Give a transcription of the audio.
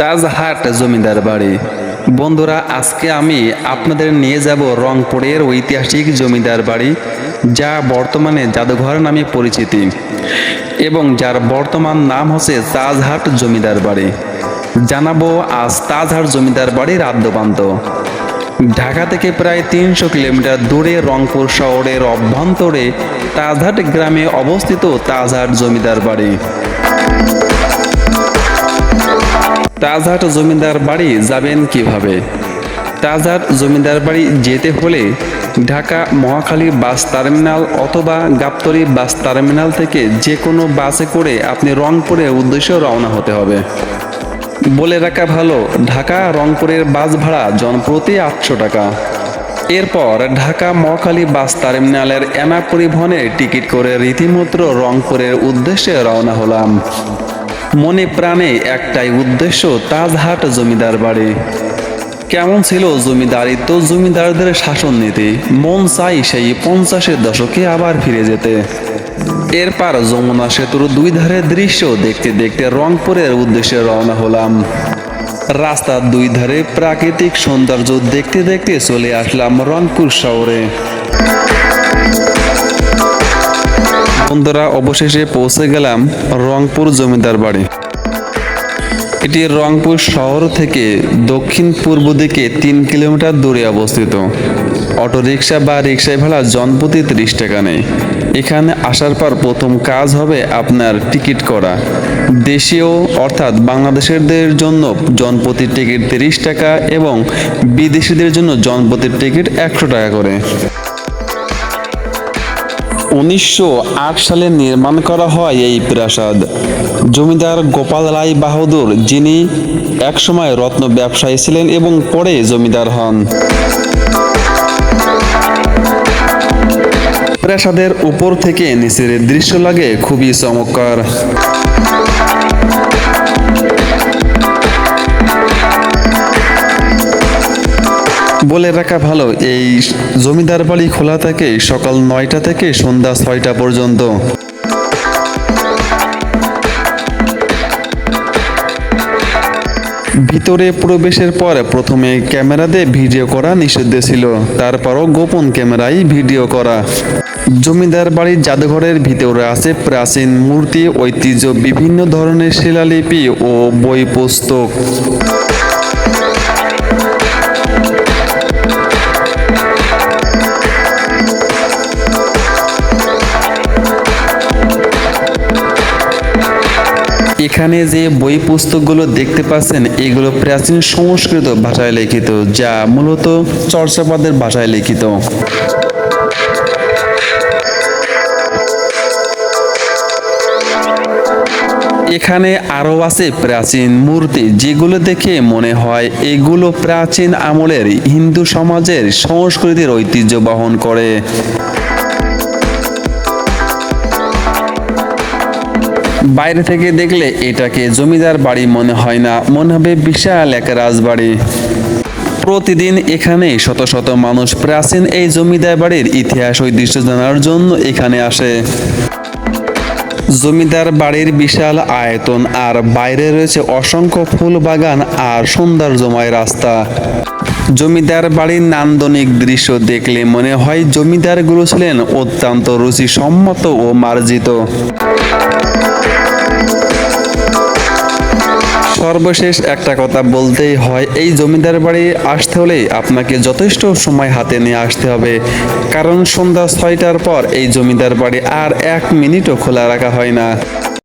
তাজহাট জমিদার বাড়ি। বন্ধুরা, আজকে আমি আপনাদের নিয়ে যাব রংপুরের ঐতিহাসিক জমিদার বাড়ি, যা বর্তমানে জাদুঘর নামে পরিচিতি এবং যার বর্তমান নাম হচ্ছে তাজহাট জমিদার বাড়ি। জানাব, আজ তাজহাট জমিদার বাড়ির আদ্যপান্ত। ঢাকা থেকে প্রায় তিনশো কিলোমিটার দূরে রংপুর শহরের অভ্যন্তরে তাজহাট গ্রামে অবস্থিত তাজহাট জমিদার বাড়ি। তাজহাট জমিদার বাড়ি যাবেন কীভাবে? তাজহাট জমিদার বাড়ি যেতে হলে ঢাকা মহাখালী বাস টার্মিনাল অথবা গাবতলী বাস টার্মিনাল থেকে যে কোনো বাসে করে আপনি রংপুরের উদ্দেশ্যে রওনা হতে হবে। বলে রাখা ভালো, ঢাকা রংপুরের বাস ভাড়া জনপ্রতি আটশো টাকা। এরপর ঢাকা মহাখালী বাস টার্মিনালের এনা পরিবহনে টিকিট করে রীতিমতো রংপুরের উদ্দেশ্যে রওনা হলাম। মনে প্রাণে একটাই উদ্দেশ্য তাজহাট জমিদার বাড়ি। কেমন ছিল জমিদারিত্ব জমিদারদের শাসন নীতি? মন চাই সেই পঞ্চাশের দশকে আবার ফিরে যেতে। এরপর যমুনা সেতুর দুই ধারের দৃশ্য দেখতে দেখতে রংপুরের উদ্দেশ্যে রওনা হলাম। রাস্তার দুই ধারে প্রাকৃতিক সৌন্দর্য দেখতে দেখতে চলে আসলাম রংপুর শহরে। বন্ধুরা, অবশেষে পৌঁছে গেলাম রংপুর জমিদার বাড়ি। এটি রংপুর শহর থেকে দক্ষিণ পূর্ব দিকে তিন কিলোমিটার দূরে অবস্থিত। অটোরিকশা বা রিক্সায় ভাড়া জনপ্রতি ত্রিশ টাকা নেই। এখানে আসার পর প্রথম কাজ হবে আপনার টিকিট করা। দেশীয় অর্থাৎ বাংলাদেশেরদের জন্য জনপ্রতি টিকিট তিরিশ টাকা এবং বিদেশিদের জন্য জনপ্রতি টিকিট একশো টাকা করে। উনিশশো আট সালে নির্মাণ করা হয় এই প্রাসাদ। জমিদার গোপাল রায় বাহাদুর, যিনি একসময় রত্ন ব্যবসায়ী ছিলেন এবং পরে জমিদার হন। প্রাসাদের উপর থেকে নিচের দৃশ্য লাগে খুবই চমৎকার। বলে রাখা ভালো, এই জমিদার বাড়ি খোলা থাকে সকাল নয়টা থেকে সন্ধ্যা ছয়টা পর্যন্ত। ভিতরে প্রবেশের পর প্রথমে ক্যামেরা দিয়ে ভিডিও করা নিষিদ্ধ ছিল, তারপরও গোপন ক্যামেরায় ভিডিও করা। জমিদার বাড়ির জাদুঘরের ভিতরে আছে প্রাচীন মূর্তি, ঐতিহ্য, বিভিন্ন ধরনের শিলালিপি ও বই পুস্তক এখানে যে বই পুস্তকগুলো দেখতে পাচ্ছেন, এগুলো প্রাচীন সংস্কৃত ভাষায় লিখিত, যা মূলত চর্চাপদের ভাষায় লিখিত। এখানে আরও আছে প্রাচীন মূর্তি, যেগুলো দেখে মনে হয় এগুলো প্রাচীন আমলের হিন্দু সমাজের সংস্কৃতির ঐতিহ্য বহন করে। বাইরে থেকে দেখলে এটাকে জমিদার বাড়ি মনে হয় না। মনে হবে বিশাল এক রাজবাড়ি। প্রতিদিন এখানে শত শত মানুষ প্রাচীন এই জমিদার বাড়ির ইতিহাস ঐতিহ্য জানার জন্য এখানে আসে। জমিদার বাড়ির বিশাল আয়তন আর বাইরে রয়েছে অসংখ্য ফুল বাগান আর সৌন্দর্যময় রাস্তা। জমিদার বাড়ির নান্দনিক দৃশ্য দেখলে মনে হয় জমিদারগুলো ছিলেন অত্যন্ত রুচিসম্মত ও মার্জিত। সর্বশেষ একটা কথা বলতেই হয়, এই জমিদার বাড়ি আসতে হলে আপনাকে যথেষ্ট সময় হাতে নিয়ে আসতে হবে। কারণ সন্ধ্যা ছয়টার পর এই জমিদার বাড়ি আর এক মিনিটও খোলা রাখা হয় না।